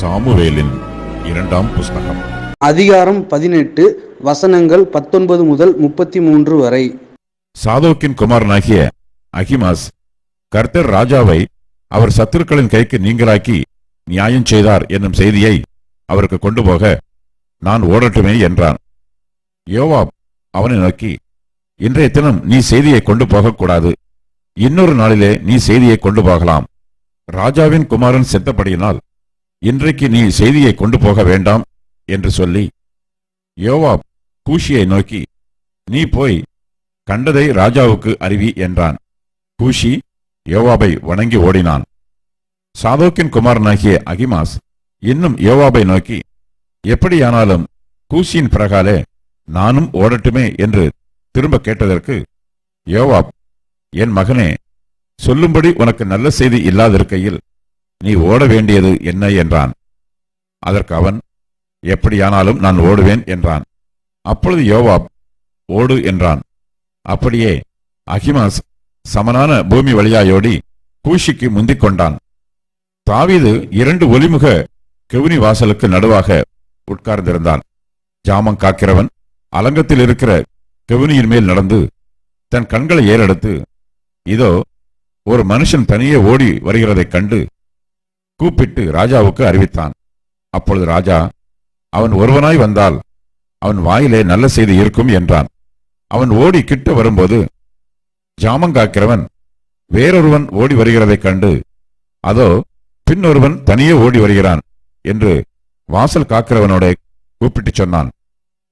சாமுவேலின் இரண்டாம் புஸ்தகம். அதிகாரம் பதினெட்டு வசனங்கள் பத்தொன்பது முதல் முப்பத்தி மூன்று வரை. சாதோக்கின் குமாரனாகிய அகிமாஸ் கர்த்தர் ராஜாவை அவர் சத்துருக்களின் கைக்கு நீங்களாக்கி நியாயம் செய்தார் என்னும் செய்தியை அவருக்கு கொண்டு போக நான் ஓடட்டுமே என்றான். யோவாப் அவனை நோக்கி இன்றைய தினம் நீ செய்தியை கொண்டு போகக்கூடாது. இன்னொரு நாளிலே நீ செய்தியை கொண்டு போகலாம். ராஜாவின் குமாரன் செத்தபடியினால் இன்றைக்கு நீ செய்தியை கொண்டு போக வேண்டாம் என்று சொல்லி யோவாப் கூஷியை நோக்கி நீ போய் கண்டதை ராஜாவுக்கு அறிவி என்றான். கூஷி யோவாபை வணங்கி ஓடினான். சாதோக்கின் குமாரனாகிய அகிமாஸ் இன்னும் யோவாபை நோக்கி எப்படியானாலும் கூஷியின் பிறகாலே நானும் ஓடட்டுமே? என்று திரும்ப கேட்டதற்கு யோவாப் என் மகனே சொல்லும்படி உனக்கு நல்ல செய்தி இல்லாதிருக்கையில் நீ ஓட வேண்டியது என்ன? என்றான். அதற்கு அவன் எப்படியானாலும் நான் ஓடுவேன் என்றான். அப்பொழுது யோவாப் ஓடு என்றான். அப்படியே அகிமாஸ் சமனான பூமி வழியாயோடி கூஷிக்கு முந்திக் கொண்டான். தாவீது இரண்டு ஒலிமுக கெவுனி வாசலுக்கு நடுவாக உட்கார்ந்திருந்தான். ஜாமம் காக்கிறவன் அலங்கத்தில் இருக்கிற கெவுனியின் மேல் நடந்து தன் கண்களை ஏறெடுத்து இதோ ஒரு மனுஷன் தனியே ஓடி வருகிறதைக் கண்டு கூப்பிட்டு ராஜாவுக்கு அறிவித்தான். அப்பொழுது ராஜா அவன் ஒருவனாய் வந்தால் அவன் வாயிலே நல்ல செய்தி இருக்கும் என்றான். அவன் ஓடி கிட்ட வரும்போது ஜாமங்காக்கிறவன் வேறொருவன் ஓடி வருகிறதைக் கண்டு அதோ பின்னொருவன் தனியே ஓடி வருகிறான். என்று வாசல் காக்கிறவனோட கூப்பிட்டுச் சொன்னான்.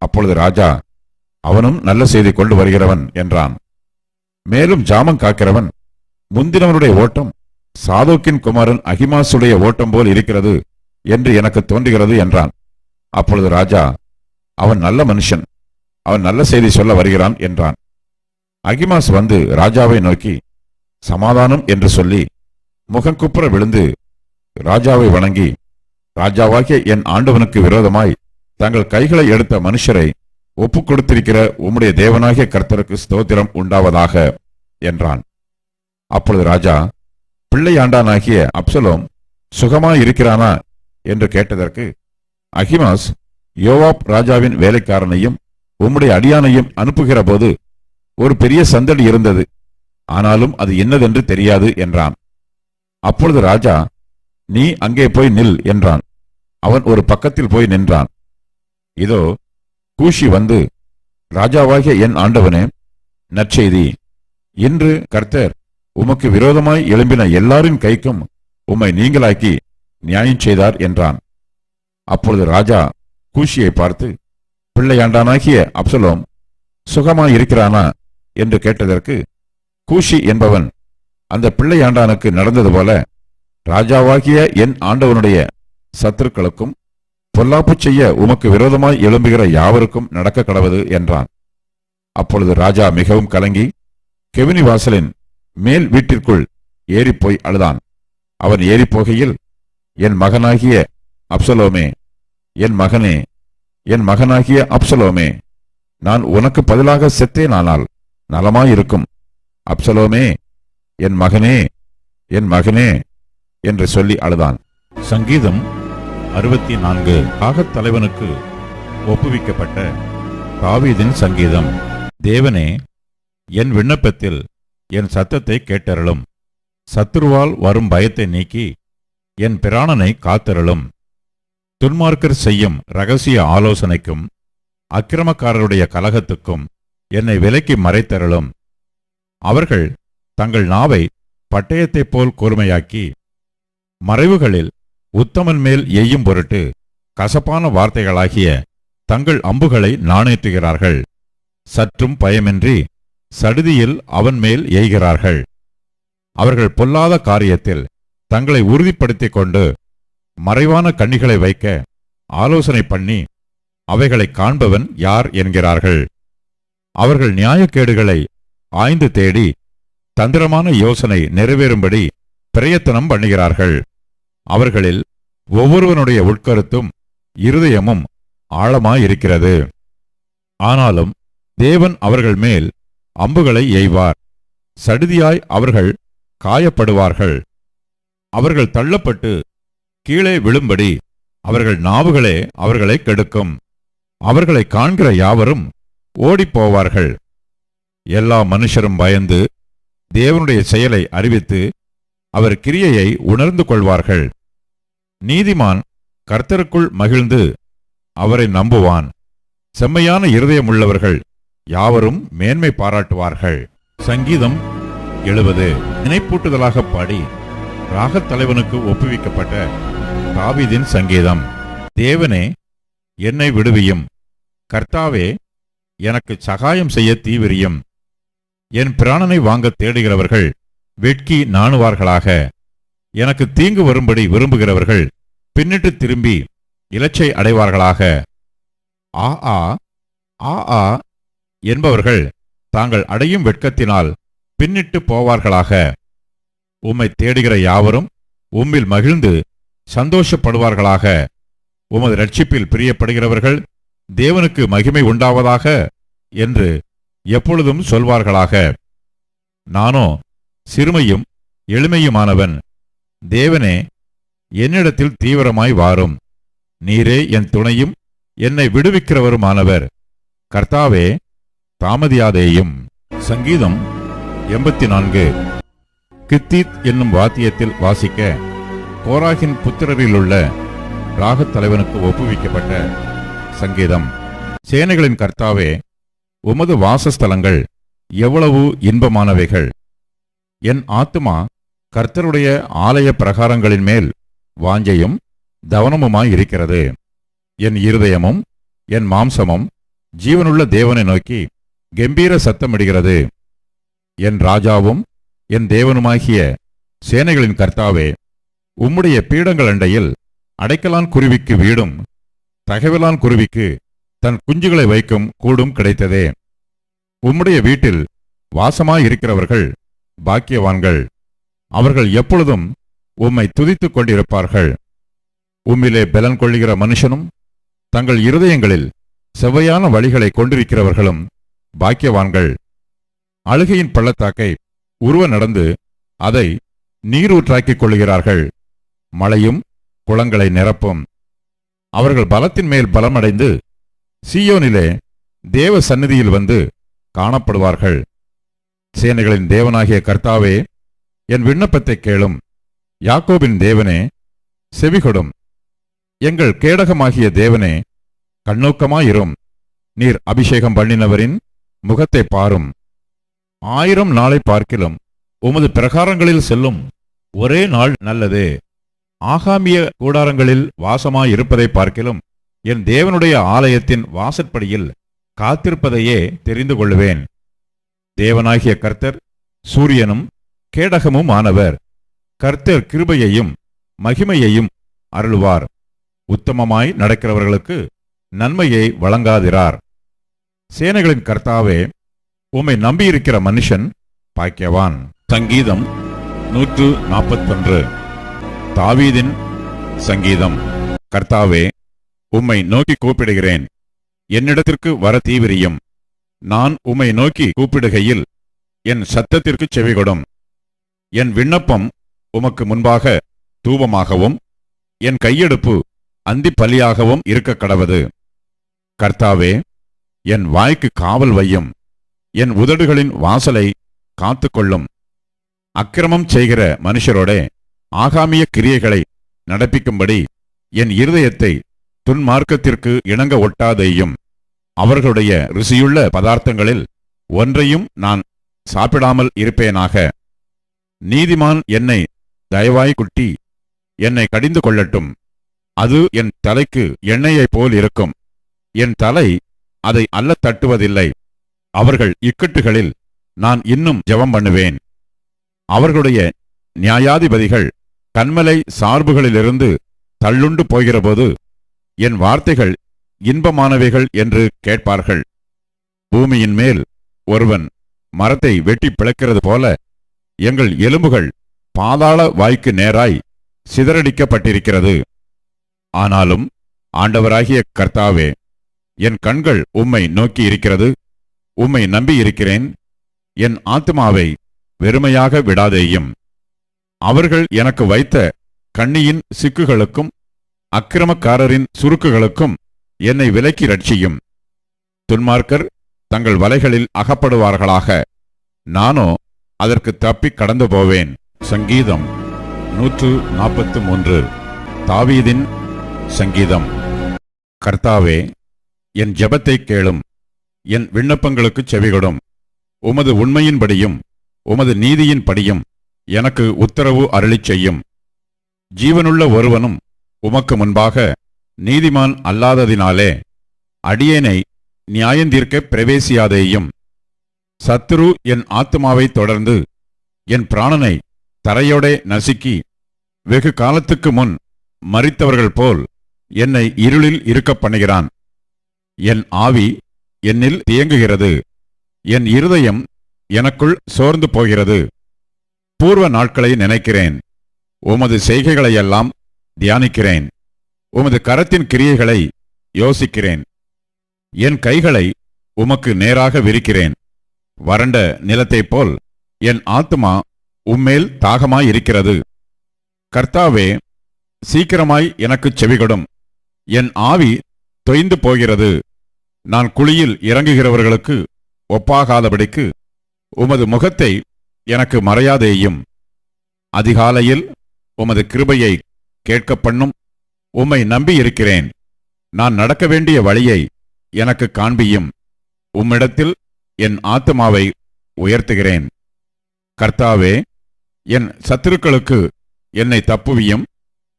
அப்பொழுது ராஜா அவனும் நல்ல செய்தி கொண்டு வருகிறவன் என்றான். மேலும் ஜாமம் காக்கிறவன் முந்தினவனுடைய ஓட்டம் சாதோக்கின் குமாரன் அகிமாசுடைய ஓட்டம் போல் இருக்கிறது என்று எனக்கு தோன்றுகிறது என்றான். அப்பொழுது ராஜா அவன் நல்ல மனுஷன் அவன் நல்ல செய்தி சொல்ல வருகிறான் என்றான். அகிமாஸ் வந்து ராஜாவை நோக்கி சமாதானம் என்று சொல்லி முகங்குப்புற விழுந்து ராஜாவை வணங்கி ராஜாவாகிய என் ஆண்டவனுக்கு விரோதமாய் தங்கள் கைகளை எடுத்த மனுஷரை ஒப்புக் கொடுத்திருக்கிற உம்முடைய தேவனாகிய கர்த்தருக்கு ஸ்தோத்திரம் உண்டாவதாக என்றான். அப்பொழுது ராஜா பிள்ளையாண்டானாகிய அப்சலோம் சுகமாயிருக்கிறானா என்று கேட்டதற்கு அகிமாஸ் யோவாப் ராஜாவின் வேலைக்காரனையும் உம்முடைய அடியானையும் அனுப்புகிற போது ஒரு பெரிய சந்தடி இருந்தது. ஆனாலும் அது என்னதென்று தெரியாது என்றான். அப்பொழுது ராஜா நீ அங்கே போய் நில் என்றான். அவன் ஒரு பக்கத்தில் போய் நின்றான். இதோ கூஷி வந்து ராஜாவாகிய என் ஆண்டவனே நற்செய்தி. இன்று கர்த்தர் உமக்கு விரோதமாய் எழும்பின எல்லாரின் கைக்கும் உம்மை நீங்களாக்கி நியாயம் செய்தார் என்றான். அப்பொழுது ராஜா கூஷியை பார்த்து பிள்ளையாண்டானாகிய அப்சலோம் சுகமாயிருக்கிறானா என்று கேட்டதற்கு கூஷி என்பவன் அந்த பிள்ளையாண்டானுக்கு நடந்தது போல ராஜாவாகிய என் ஆண்டவனுடைய சத்துருக்களுக்கும் பொல்லாப்பு செய்ய உமக்கு விரோதமாய் எழும்புகிற யாவருக்கும் நடக்க கடவது என்றான். அப்பொழுது ராஜா மிகவும் கலங்கி கெவினி வாசலின் மேல் வீட்டிற்குள் ஏறிப்போய் அழுதான். அவன் ஏறிப்போகையில் என் மகனாகிய அப்சலோமே என் மகனே என் மகனாகிய அப்சலோமே நான் உனக்கு பதிலாக செத்தேனானால் நலமாயிருக்கும். அப்சலோமே என் மகனே என் மகனே என்று சொல்லி அழுதான். சங்கீதம் அறுபத்தி நான்கு ஆகத் தலைவனுக்கு ஒப்புவிக்கப்பட்ட தாவீதின் சங்கீதம். தேவனே என் விண்ணப்பத்தில் என் சத்தத்தை கேட்டருளும். சத்துருவால் வரும் பயத்தை நீக்கி என் பிராணனை காத்தருளும். துன்மார்க்கர் செய்யும் ரகசிய ஆலோசனைக்கும் அக்கிரமக்காரருடைய கலகத்துக்கும் என்னை விலக்கி மறைத்தருளும். அவர்கள் தங்கள் நாவை பட்டயத்தைப் போல் கூர்மையாக்கி மறைவுகளில் உத்தமன் மேல் எய்யும் பொருட்டு கசப்பான வார்த்தைகளாகிய தங்கள் அம்புகளை நாணேற்றுகிறார்கள். சற்றும் பயமின்றி சடுதியில் அவன் மேல் எய்கிறார்கள். அவர்கள் பொல்லாத காரியத்தில் தங்களை உறுதிப்படுத்திக் கொண்டு மறைவான கண்ணிகளை வைக்க ஆலோசனை பண்ணி அவைகளை காண்பவன் யார் என்கிறார்கள். அவர்கள் நியாயக்கேடுகளை ஆய்ந்து தேடி தந்திரமான யோசனை நிறைவேறும்படி பிரயத்தனம் பண்ணுகிறார்கள். அவர்களில் ஒவ்வொருவனுடைய உட்கருத்தும் இருதயமும் ஆழமாயிருக்கிறது. ஆனாலும் தேவன் அவர்கள் மேல் அம்புகளை எய்வார். சடுதியாய் அவர்கள் காயப்படுவார்கள். அவர்கள் தள்ளப்பட்டு கீழே விழும்படி அவர்கள் நாவுகளே அவர்களை கெடுக்கும். அவர்களை காண்கிற யாவரும் ஓடிப்போவார்கள். எல்லா மனுஷரும் பயந்து தேவனுடைய செயலை அறிவித்து அவர் கிரியையை உணர்ந்து கொள்வார்கள். நீதிமான் கர்த்தருக்குள் மகிழ்ந்து அவரை நம்புவான். செம்மையான இருதயமுள்ளவர்கள் யாவரும் மேன்மை பாராட்டுவார்கள். சங்கீதம் எழுபது. நினைப்பூட்டுதலாக பாடி ராகத் தலைவனுக்கு ஒப்புவிக்கப்பட்ட தாவிதின் சங்கீதம். தேவனே என்னை விடுவியும். கர்த்தாவே எனக்கு சகாயம் செய்ய தீவிரியும். என் பிராணனை வாங்க தேடுகிறவர்கள் வெட்கி நாணுவார்களாக. எனக்கு தீங்கு வரும்படி விரும்புகிறவர்கள் பின்னிட்டு திரும்பி இலச்சை அடைவார்களாக. ஆ ஆ ஆ ஆ என்பவர்கள் தாங்கள் அடையும் வெட்கத்தினால் பின்னிட்டு போவார்களாக. உம்மை தேடுகிற யாவரும் உம்மில் மகிழ்ந்து சந்தோஷப்படுவார்களாக. உமது ரட்சிப்பில் பிரியப்படுகிறவர்கள் தேவனுக்கு மகிமை உண்டாவதாக என்று எப்பொழுதும் சொல்வார்களாக. நானோ சிறுமையும் எளிமையுமானவன். தேவனே என்னிடத்தில் தீவிரமாய் வாரும். நீரே என் துணையும் என்னை விடுவிக்கிறவருமானவர். கர்த்தாவே தாமதியாதேயும். சங்கீதம் எண்பத்தி நான்கு கித்தீத் என்னும் வாத்தியத்தில் வாசிக்க கோராகின் புத்திரரிலுள்ள ராகத் தலைவனுக்கு ஒப்புவிக்கப்பட்ட சங்கீதம். சேனைகளின் கர்த்தாவே உமது வாசஸ்தலங்கள் எவ்வளவு இன்பமானவைகள். என் ஆத்துமா கர்த்தருடைய ஆலய பிரகாரங்களின் மேல் வாஞ்சையும் தவனமுமாயிருக்கிறது. என் இருதயமும் என் மாம்சமும் ஜீவனுள்ள தேவனை நோக்கி கம்பீர சத்தமிடுகிறது. என் ராஜாவும் என் தேவனுமாகிய சேனைகளின் கர்த்தாவே உம்முடைய பீடங்கள் அண்டையில் அடைக்கலான் குருவிக்கு வீடும் தகவலான் குருவிக்கு தன் குஞ்சுகளை வைக்கும் கூடும் கிடைத்ததே. உம்முடைய வீட்டில் வாசமாயிருக்கிறவர்கள் பாக்கியவான்கள். அவர்கள் எப்பொழுதும் உம்மை துதித்துக் கொண்டிருப்பார்கள். உம்மிலே பலன் கொள்ளுகிற மனுஷனும் தங்கள் இருதயங்களில் செவ்வையான வழிகளை கொண்டிருக்கிறவர்களும் பாக்கியவான்கள். அழுகையின் பள்ளத்தாக்கை உருவ நடந்து அதை நீரூற்றாக்கிக் கொள்ளுகிறார்கள். மழையும் குளங்களை நிரப்பும். அவர்கள் பலத்தின் மேல் பலமடைந்து சீயோனிலே தேவ சந்நிதியில் வந்து காணப்படுவார்கள். சேனைகளின் தேவனாகிய கர்த்தாவே என் விண்ணப்பத்தை கேளும். யாக்கோபின் தேவனே செவிகொடும். எங்கள் கேடகமாகிய தேவனே கண்ணோக்கமாயிரும். நீர் அபிஷேகம் பண்ணினவரின் முகத்தை பாரும். ஆயிரம் நாளை பார்க்கிலும் உமது பிரகாரங்களில் செல்லும் ஒரே நாள் நல்லது. ஆகாமிய கூடாரங்களில் வாசமாயிருப்பதை பார்க்கிலும் என் தேவனுடைய ஆலயத்தின் வாசற்படியில் காத்திருப்பதையே தெரிந்து கொள்ளுவேன். தேவனாகிய கர்த்தர் சூரியனும் கேடகமும் ஆனவர் கர்த்தர் கிருபையையும் மகிமையையும் அருளுவார். உத்தமமாய் நடக்கிறவர்களுக்கு நன்மையை வழங்காதிரார். சேனைகளின் கர்த்தாவே உம்மை நம்பியிருக்கிற மனுஷன் பாக்கியவான். சங்கீதம் நூற்று நாற்பத்தொன்று. தாவீதின் சங்கீதம். கர்த்தாவே உம்மை நோக்கி கூப்பிடுகிறேன். என்னிடத்திற்கு வர தீவிரியும். நான் உம்மை நோக்கி கூப்பிடுகையில் என் சத்தத்திற்கு செவிகொடும். என் விண்ணப்பம் உமக்கு முன்பாக தூபமாகவும் என் கையெடுப்பு அந்திப் பலியாகவும் இருக்க கடவது கர்த்தாவே என் வாய்க்கு காவல் வையும் என் உதடுகளின் வாசலை காத்துக்கொள்ளும். அக்கிரமம் செய்கிற மனுஷரோடே ஆகாமிய கிரியைகளை நடப்பிக்கும்படி என் இருதயத்தை துன்மார்க்கத்திற்கு இணங்க ஒட்டாதேயும். அவர்களுடைய ருசியுள்ள பதார்த்தங்களில் ஒன்றையும் நான் சாப்பிடாமல் இருப்பேனாக. நீதிமான் என்னை தயவாய் குட்டி என்னை கடிந்து கொள்ளட்டும். அது என் தலைக்கு எண்ணெயைப் போல் இருக்கும். என் தலை அதை அல்ல தட்டுவதில்லை. அவர்கள் இக்கட்டுகளில் நான் இன்னும் ஜெபம் பண்ணுவேன். அவர்களுடைய நியாயாதிபதிகள் கண்மலை சார்புகளிலிருந்து தள்ளுண்டு போகிறபோது என் வார்த்தைகள் இன்பமானவைகள் என்று கேட்பார்கள். பூமியின் மேல் ஒருவன் மரத்தை வெட்டி பிளக்கிறது போல எங்கள் எலும்புகள் பாதாள வாய்க்கு நேராய் சிதறடிக்கப்பட்டிருக்கிறது. ஆனாலும் ஆண்டவராகிய கர்த்தாவே என் கண்கள் உம்மை நோக்கி இருக்கிறது உம்மை நம்பியிருக்கிறேன் என் ஆத்மாவை வெறுமையாக விடாதேயும். அவர்கள் எனக்கு வைத்த கண்ணியின் சிக்குகளுக்கும் அக்கிரமக்காரரின் சுருக்குகளுக்கும் என்னை விலக்கி ரட்சியும். துன்மார்க்கர் தங்கள் வலைகளில் அகப்படுவார்களாக. நானோ அதற்கு தப்பிக் கடந்து போவேன். சங்கீதம் நூற்று நாற்பத்து மூன்று. தாவீதின் சங்கீதம். கர்த்தாவே என் ஜெபத்தை கேளும். என் விண்ணப்பங்களுக்குச் செவிகொடும். உமது உண்மையின்படியும் உமது நீதியின்படியும் எனக்கு உத்தரவு அருளிச் செய்யும். ஜீவனுள்ள ஒருவனும் உமக்கு முன்பாக நீதிமான் அல்லாததினாலே அடியேனை நியாயந்தீர்க்க பிரவேசியாதேயும். சத்துரு என் ஆத்மாவை தொடர்ந்து என் பிராணனை தரையோடே நசுக்கி வெகு காலத்துக்கு முன் மறித்தவர்கள் போல் என்னை இருளில் இருக்கப் பண்ணுகிறான். என் ஆவி என்னில் தியங்குகிறது என் இருதயம் எனக்குள் சோர்ந்து போகிறது. பூர்வ நாட்களை நினைக்கிறேன். உமது செய்கைகளையெல்லாம் தியானிக்கிறேன். உமது கரத்தின் கிரியைகளை யோசிக்கிறேன். என் கைகளை உமக்கு நேராக விரிக்கிறேன். வறண்ட நிலத்தைப் போல் என் ஆத்துமா உம்மேல் தாகமாயிருக்கிறது. கர்த்தாவே சீக்கிரமாய் எனக்குச் செவிகொடும். என் ஆவி தொய்ந்து போகிறது. நான் குழியில் இறங்குகிறவர்களுக்கு ஒப்பாகாதபடிக்கு உமது முகத்தை எனக்கு மறையாதேயும். அதிகாலையில் உமது கிருபையை கேட்க பண்ணும் உம்மை நம்பியிருக்கிறேன் நான் நடக்க வேண்டிய வழியை எனக்கு காண்பியும். உம்மிடத்தில் என் ஆத்துமாவை உயர்த்துகிறேன். கர்த்தாவே என் சத்துருக்களுக்கு என்னை தப்புவியும்.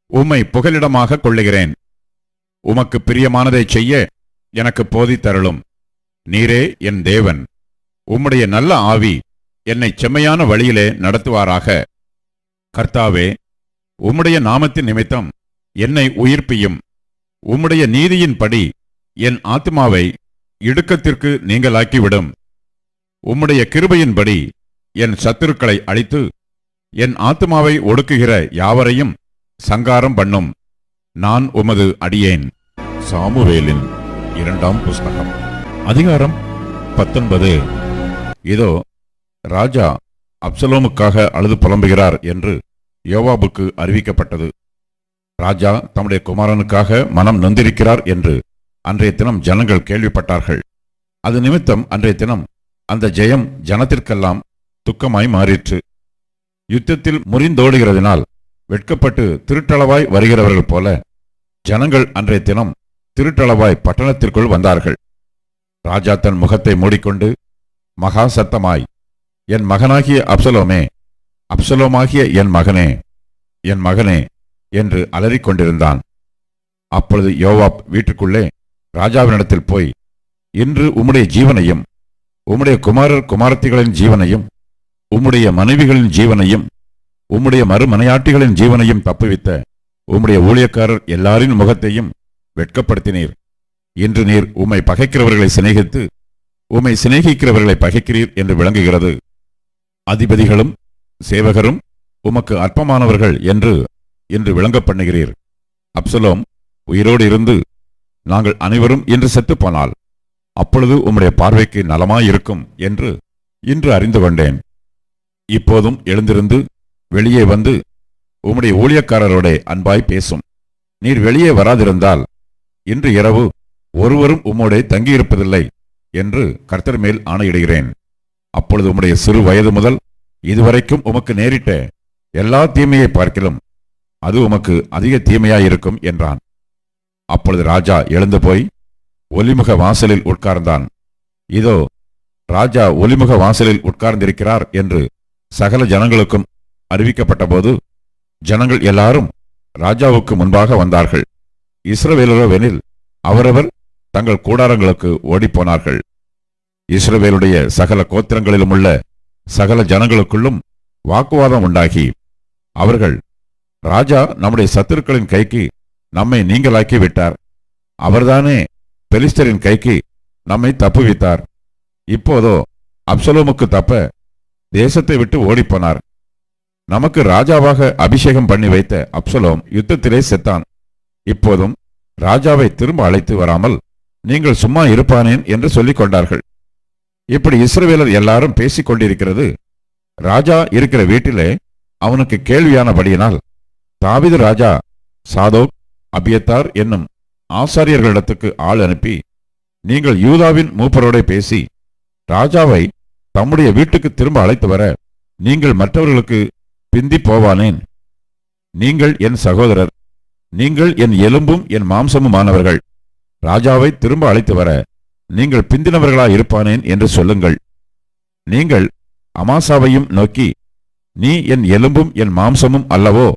உம்மை புகலிடமாக கொள்ளுகிறேன். உமக்கு பிரியமானதைச் செய்ய எனக்கு போதித்தருளும் நீரே என் தேவன். உம்முடைய நல்ல ஆவி என்னை செம்மையான வழியிலே நடத்துவாராக. கர்த்தாவே உம்முடைய நாமத்தின் நிமித்தம் என்னை உயிர்ப்பியும். உம்முடைய நீதியின்படி என் ஆத்மாவை இடுக்கத்திற்கு நீங்களாக்கிவிடும். உம்முடைய கிருபையின்படி என் சத்துருக்களை அழித்து என் ஆத்மாவை ஒடுக்குகிற யாவரையும் சங்காரம் பண்ணும். நான் உமது அடியேன். சாமுவேலின் இரண்டாம் புஸ்தகம் அதிகாரம் பத்தொன்பது. இதோ ராஜா அப்சலோமுக்காக அழுது புலம்புகிறார் என்று யோவாபுக்கு அறிவிக்கப்பட்டது. ராஜா தம்முடைய குமாரனுக்காக மனம் நொந்திருக்கிறார் என்று அன்றைய தினம் ஜனங்கள் கேள்விப்பட்டார்கள். அது நிமித்தம் அன்றைய தினம் அந்த ஜெயம் ஜனத்திற்கெல்லாம் துக்கமாய் மாறிற்று. யுத்தத்தில் முறிந்தோடுகிறதினால் வெட்கப்பட்டு திருட்டளவாய் வருகிறவர்கள் போல ஜனங்கள் அன்றைய தினம் திருட்டளவாய் பட்டணத்திற்குள் வந்தார்கள். ராஜா தன் முகத்தை மூடிக்கொண்டு மகா சத்தமாய் என் மகனாகிய அப்சலோமே அப்சலோமாகிய என் மகனே என் மகனே என்று அலறிக்கொண்டிருந்தான். அப்பொழுது யோவாப் வீட்டுக்குள்ளே ராஜாவினிடத்தில் போய் இன்று உம்முடைய ஜீவனையும் உம்முடைய குமாரர் குமாரத்திகளின் ஜீவனையும் உம்முடைய மனைவிகளின் ஜீவனையும் உம்முடைய மறுமனையாட்டிகளின் ஜீவனையும் தப்புவித்த உம்முடைய ஊழியக்காரர் எல்லாரின் முகத்தையும் வெட்கப்படுத்தினீர். இன்று நீர் உம்மை பகைக்கிறவர்களை சிநேகித்து உம்மை சிநேகிக்கிறவர்களை பகைக்கிறீர் என்று விளங்குகிறது. அதிபதிகளும் சேவகரும் உமக்கு அற்பமானவர்கள் என்று என்று விளங்கப் பண்ணுகிறீர். அப்சலோம் உயிரோடு இருந்து நாங்கள் அனைவரும் இன்று செத்துப் போனால் அப்பொழுது உம்முடைய பார்வைக்கு நலமாயிருக்கும் என்று இன்று அறிந்து கொண்டேன். இப்போதும் எழுந்திருந்து வெளியே வந்து உம்முடைய ஊழியக்காரரோட அன்பாய் பேசும். நீர் வெளியே வராதிருந்தால் இன்று இரவு ஒருவரும் உம்மோடே தங்கியிருப்பதில்லை என்று கர்த்தர் மேல் ஆணையிடுகிறேன். அப்பொழுது உம்முடைய சிறு வயது முதல் இதுவரைக்கும் உமக்கு நேரிட்ட எல்லா தீமையை பார்க்கிலும் அது உமக்கு அதிக தீமையாயிருக்கும் என்றான். அப்பொழுது ராஜா எழுந்து போய் ஒலிமுக வாசலில் உட்கார்ந்தான். இதோ ராஜா ஒலிமுக வாசலில் உட்கார்ந்திருக்கிறார் என்று சகல ஜனங்களுக்கும் அறிவிக்கப்பட்டபோது ஜனங்கள் எல்லாரும் ராஜாவுக்கு முன்பாக வந்தார்கள். இஸ்ரவேலரோவெனில் அவரவர் தங்கள் கூடாரங்களுக்கு ஓடிப்போனார்கள். இஸ்ரவேலுடைய சகல கோத்திரங்களிலும் உள்ள சகல ஜனங்களுக்குள்ளும் வாக்குவாதம் உண்டாகி அவர்கள் ராஜா நம்முடைய சத்துருக்களின் கைக்கு நம்மை நீங்களாக்கி விட்டார் அவர்தானே பெலிஸ்டரின் கைக்கு நம்மை தப்புவித்தார். இப்போதோ அப்சலோமுக்கு தப்ப தேசத்தை விட்டு ஓடிப்போனார். நமக்கு ராஜாவாக அபிஷேகம் பண்ணி வைத்த அப்சலோம் யுத்தத்திலே செத்தான். இப்போதும் ராஜாவை திரும்ப அழைத்து வராமல் நீங்கள் சும்மா இருப்பானேன் என்று சொல்லிக் கொண்டார்கள். இப்படி இஸ்ரவேலர் எல்லாரும் பேசிக் கொண்டிருக்கிறது. ராஜா இருக்கிற வீட்டிலே அவனுக்கு கேள்வியானபடியினால் தாவிது ராஜா சாதோக் அபியத்தார் என்னும் ஆசாரியர்களிடத்துக்கு ஆள் அனுப்பி நீங்கள் யூதாவின் மூப்பரோட பேசி ராஜாவை தம்முடைய வீட்டுக்கு திரும்ப அழைத்து வர நீங்கள் மற்றவர்களுக்கு பிந்தி போவானேன். நீங்கள் என் சகோதரர் நீங்கள் என் எலும்பும் என் மாம்சமுமானவர்கள். ராஜாவை திரும்ப அழைத்து வர நீங்கள் பிந்தினவர்களா இருப்பானேன் என்று சொல்லுங்கள். நீங்கள் அமாசாவையும் நோக்கி நீ என் எலும்பும் என் மாம்சமும் அல்லவோ?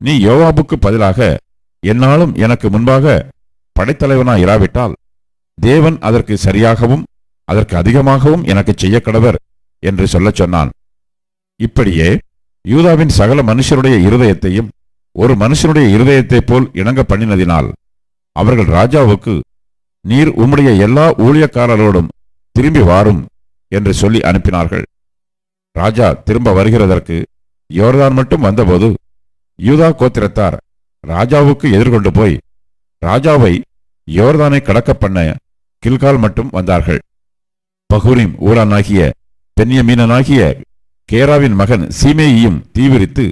நீ யோவாபுக்கு பதிலாக என்னாலும் எனக்கு முன்பாக படைத்தலைவனா இராவிட்டால் தேவன் அதற்கு சரியாகவும் அதற்கு அதிகமாகவும் எனக்கு செய்ய கடவர் என்று சொல்லச் சொன்னான். இப்படியே யூதாவின் சகல மனுஷருடைய இருதயத்தையும் ஒரு மனுஷனுடைய இருதயத்தைப் போல் இணங்க பண்ணினதினால் அவர்கள் ராஜாவுக்கு நீர் உம்முடைய எல்லா ஊழியக்காரரோடும் திரும்பி வாரும் என்று சொல்லி அனுப்பினார்கள். ராஜா திரும்ப வருகிறதற்கு யோர்தான் மட்டும் வந்தபோது யூதா கோத்திரத்தார் ராஜாவுக்கு எதிர்கொண்டு போய் ராஜாவை யோர்தானை கடக்க பண்ண கில்கால் மட்டும் வந்தார்கள். பகுரிம் ஊரானாகிய பென்யமீனனாகிய கேராவின் மகன் சீமேயியும் தீவிரித்து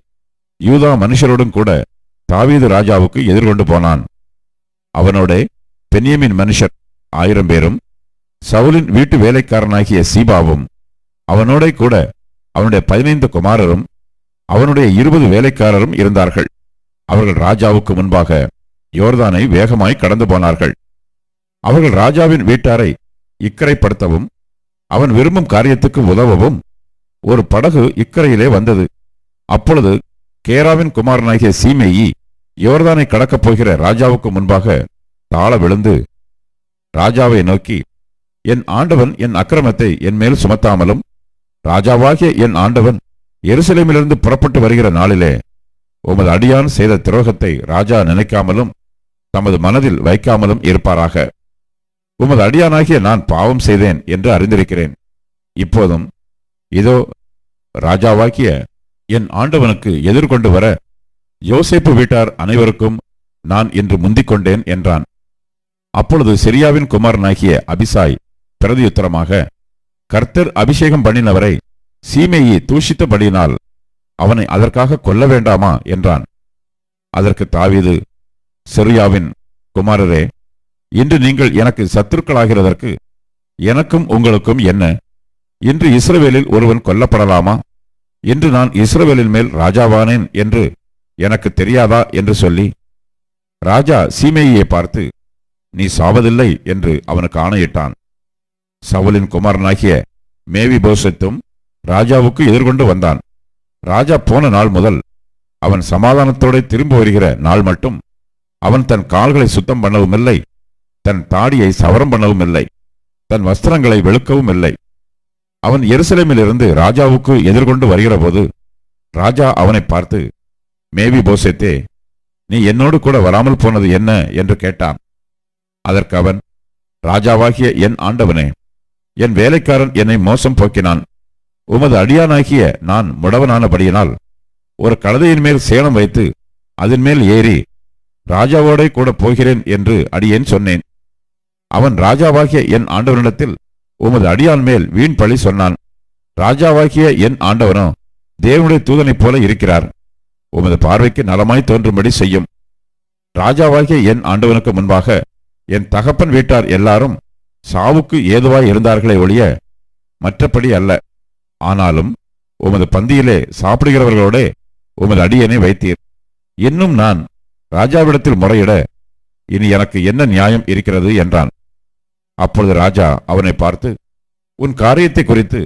யூதா மனுஷரோடும் கூட தாவீது ராஜாவுக்கு எதிர்கொண்டு போனான். அவனோட பென்யமின் மனுஷர் ஆயிரம் பேரும் சவுலின் வீட்டு வேலைக்காரனாகிய சீபாவும் அவனோட கூட அவனுடைய பதினைந்து குமாரரும் அவனுடைய இருபது வேலைக்காரரும் இருந்தார்கள். அவர்கள் ராஜாவுக்கு முன்பாக யோர்தானை வேகமாய் கடந்து போனார்கள். அவர்கள் ராஜாவின் வீட்டாரை இக்கரைப்படுத்தவும் அவன் விரும்பும் காரியத்துக்கு உதவவும் ஒரு படகு இக்கரையிலே வந்தது. அப்பொழுது கேராவின் குமாரனாகிய சீமேயி யோர்தானை கடக்கப் போகிற ராஜாவுக்கு முன்பாக தாழ விழுந்து ராஜாவை நோக்கி என் ஆண்டவன் என் அக்கிரமத்தை என் மேல் சுமத்தாமலும் ராஜாவாகிய என் ஆண்டவன் எருசலேமிலிருந்து புறப்பட்டு வருகிற நாளிலே உமது அடியான் செய்த துரோகத்தை ராஜா நினைக்காமலும் தமது மனதில் வைக்காமலும் இருப்பாராக. உமது அடியானாகிய நான் பாவம் செய்தேன் என்று அறிந்திருக்கிறேன். இப்போதும் இதோ ராஜாவாகிய என் ஆண்டவனுக்கு எதிர்கொண்டு வர யோசேப்பு வீட்டார் அனைவருக்கும் நான் இன்று முந்திக் கொண்டேன் என்றான். அப்பொழுது சிரியாவின் குமாரனாகிய அபிசாய் பிரதியுத்தரமாக கர்த்தர் அபிஷேகம் பண்ணினவரை சீமையை தூஷித்தபடியினால் அவனை அதற்காக கொல்ல வேண்டாமா? என்றான். அதற்கு தாவீது சிரியாவின் குமாரரே இன்று நீங்கள் எனக்கு சத்துருக்களாகிறதற்கு எனக்கும் உங்களுக்கும் என்ன? இன்று இஸ்ரவேலில் ஒருவன் கொல்லப்படலாமா? இன்று நான் இஸ்ரவேலின் மேல் ராஜாவானேன் என்று எனக்கு தெரியாதா? என்று சொல்லி ராஜா சீமையை பார்த்து நீ சாவதில்லை என்று அவனுக்கு ஆணையிட்டான். சவுலின் குமாரனாகிய மேவி போசத்தும் ராஜாவுக்கு எதிர்கொண்டு வந்தான். ராஜா போன நாள் முதல் அவன் சமாதானத்தோட திரும்ப வருகிற நாள் மட்டும் அவன் தன் கால்களை சுத்தம் பண்ணவும் இல்லை தன் தாடியை சவரம் பண்ணவும் இல்லை தன் வஸ்திரங்களை வெளுக்கவும் இல்லை அவன் எருசலேமிலிருந்து ராஜாவுக்கு எதிர்கொண்டு வருகிறபோது ராஜா அவனை பார்த்து மேவி போசேத்தே நீ என்னோடு கூட வராமல் போனது என்ன? என்று கேட்டான். அதற்கு அவன் ராஜாவாகிய என் ஆண்டவனே என் வேலைக்காரன் என்னை மோசம் போக்கினான். உமது அடியானாகிய நான் முடவனானபடியினால் ஒரு கழுதையின் மேல் சேணம் வைத்து அதன் மேல் ஏறி ராஜாவோடே கூட போகிறேன் என்று அடியேன் சொன்னேன். அவன் ராஜாவாகிய என் ஆண்டவனிடத்தில் உமது அடியான் மேல் வீண் பழி சொன்னான். ராஜாவாகிய என் ஆண்டவனோ தேவனுடைய தூதனைப் போல இருக்கிறார். உமது பார்வைக்கு நலமாய் தோன்றும்படி செய்யும். ராஜாவாகிய என் ஆண்டவனுக்கு முன்பாக என் தகப்பன் வீட்டார் எல்லாரும் சாவுக்கு ஏதுவாய் இருந்தார்களே ஒழிய மற்றபடி அல்ல. ஆனாலும் உமது பந்தியிலே சாப்பிடுகிறவர்களோடே உமது அடியனை வைத்தீர். இன்னும் நான் ராஜாவிடத்தில் முறையிட இனி எனக்கு என்ன நியாயம் இருக்கிறது என்றான். அப்பொழுது ராஜா அவனை பார்த்து உன் காரியத்தை குறித்து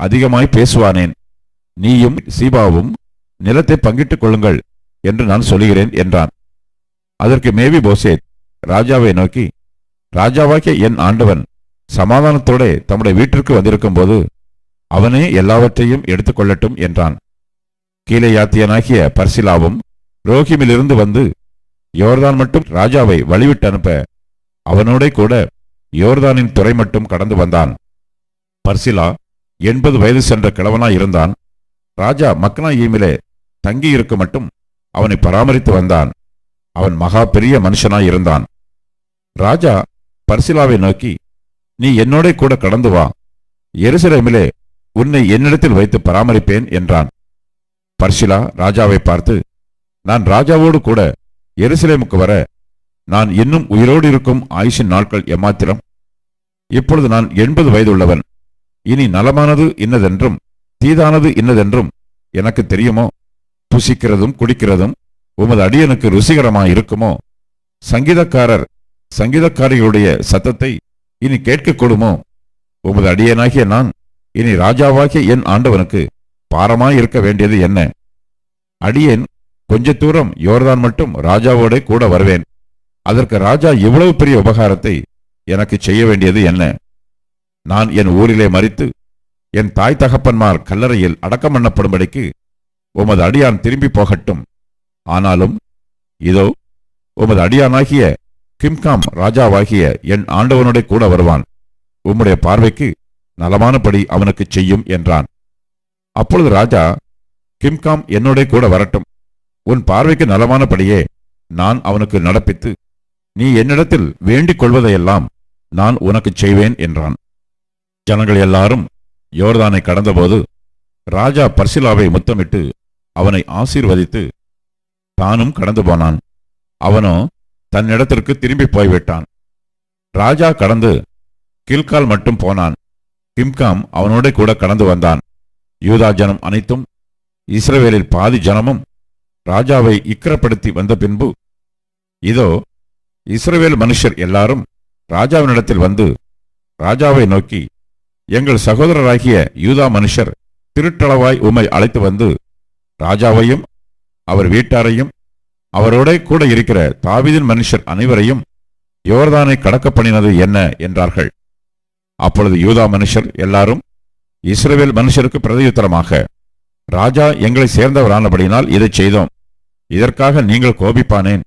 அதிகமாய் பேசுவானேன். நீயும் சீபாவும் நிலத்தை பங்கிட்டுக் கொள்ளுங்கள் என்று நான் சொல்லுகிறேன் என்றான். அதற்கு மேவி போசேத் ராஜாவை நோக்கி ராஜாவாகிய என் ஆண்டவன் சமாதானத்தோட தம்முடைய வீட்டிற்கு வந்திருக்கும் போது அவனே எல்லாவற்றையும் எடுத்துக்கொள்ளட்டும் என்றான். கீழே யாத்தியனாகிய பர்சிலாவும் ரோஹிமிலிருந்து வந்து யோர்தான் மட்டும் ராஜாவை வழிவிட்டு அனுப்ப அவனோட கூட யோர்தானின் துறை மட்டும் கடந்து வந்தான். பர்சிலா எண்பது வயது சென்ற கிழவனாய் இருந்தான். ராஜா மக்னாயீமிலே தங்கியிருக்க மட்டும் அவனை பராமரித்து வந்தான். அவன் மகா பெரிய மனுஷனாய் இருந்தான். ராஜா பர்சிலாவை நோக்கி நீ என்னோட கூட கடந்து வா. எருசலேமிலே உன்னை என்னிடத்தில் வைத்து பராமரிப்பேன் என்றான். பர்சிலா ராஜாவை பார்த்து நான் ராஜாவோடு கூட எருசலேமுக்கு வர நான் இன்னும் உயிரோடு இருக்கும் ஆயுஷின் நாட்கள் எமாத்திரம் இப்பொழுது நான் எண்பது வயதுள்ளவன். இனி நலமானது இன்னதென்றும் தீதானது இன்னதென்றும் எனக்கு தெரியுமோ? புசிக்கிறதும் குடிக்கிறதும் உமது அடியனுக்கு ருசிகரமாய் இருக்குமோ? சங்கீதக்காரர் சங்கீதக்காரிகளுடைய சத்தத்தை இனி கேட்கக்கூடுமோ உமது அடியனாகிய நான் இனி ராஜாவாகிய என் ஆண்டவனுக்கு பாரமாய் இருக்க வேண்டியது என்ன? அடியேன் கொஞ்ச தூரம் யோர்தான் மட்டும் ராஜாவோட கூட வருவேன். அதற்கு ராஜா இவ்வளவு பெரிய உபகாரத்தை எனக்கு செய்ய வேண்டியது என்ன? நான் என் ஊரிலே மறித்து என் தாய் தகப்பன்மார் கல்லறையில் அடக்கம் பண்ணப்படும்படிக்கு உமது அடியான் திரும்பி போகட்டும். ஆனாலும் இதோ உமது அடியானாகிய கிம்காம் ராஜாவாகிய என் ஆண்டவனுடைய கூட வருவான். உம்முடைய பார்வைக்கு நலமானபடி அவனுக்கு செய்யும் என்றான். அப்பொழுது ராஜா கிம்காம் என்னோட கூட வரட்டும். உன் பார்வைக்கு நலமானபடியே நான் அவனுக்கு நடப்பித்து நீ என்னிடத்தில் வேண்டிக் கொள்வதையெல்லாம் நான் உனக்குச் செய்வேன் என்றான். ஜனங்கள் எல்லாரும் யோர்தானை கடந்தபோது ராஜா பர்சிலாவை முத்தமிட்டு அவனை ஆசீர்வதித்து தானும் கடந்து போனான். அவனோ தன்னிடத்திற்கு திரும்பி போய்விட்டான். ராஜா கடந்து கில்கால் மட்டும் போனான். கிம்காம் அவனோட கூட கடந்து வந்தான். யூதா ஜனம் அனைத்தும் இஸ்ரவேலில் பாதி ஜனமும் ராஜாவை இக்கரப்படுத்தி வந்த பின்பு இதோ இஸ்ரவேல் மனுஷர் எல்லாரும் ராஜாவினிடத்தில் வந்து ராஜாவை நோக்கி எங்கள் சகோதரராகிய யூதா மனுஷர் திருட்டளவாய் உமை அழைத்து வந்து ராஜாவையும் அவர் வீட்டாரையும் அவரோட கூட இருக்கிற தாவிதின் மனுஷர் அனைவரையும் யோர்தானை கடக்க பண்ணினது என்ன? என்றார்கள். அப்பொழுது யூதா மனுஷர் எல்லாரும் இஸ்ரேவேல் மனுஷருக்கு பிரதியுத்தரமாக ராஜா எங்களை சேர்ந்தவரானபடியினால் இதைச் செய்தோம். இதற்காக நீங்கள் கோபிப்பானேன்.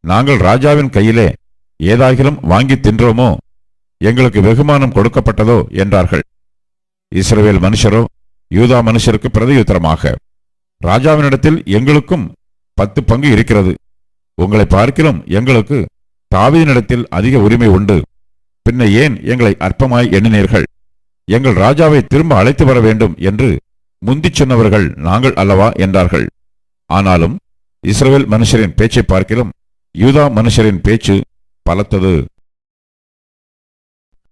நாங்கள் ராஜாவின் கையிலே ஏதாகிலும் வாங்கி தின்றோமோ? எங்களுக்கு வெகுமானம் கொடுக்கப்பட்டதோ? என்றார்கள். இஸ்ரவேல் மனுஷரோ யூதா மனுஷருக்கு பிரதியுத்தரமாக ராஜாவினிடத்தில் எங்களுக்கும் பத்து பங்கு இருக்கிறது. உங்களை பார்க்கிலும் எங்களுக்கு தாவீதினிடத்தில் அதிக உரிமை உண்டு. பின்ன ஏன் எங்களை அற்பமாய் எண்ணினீர்கள்? எங்கள் ராஜாவை திரும்ப அழைத்து வர வேண்டும் என்று முந்திச் சொன்னவர்கள் நாங்கள் அல்லவா என்றார்கள். ஆனாலும் இஸ்ரவேல் மனுஷரின் பேச்சை பார்க்கிலும் யூதா மனுஷரின் பேச்சு பலத்தது.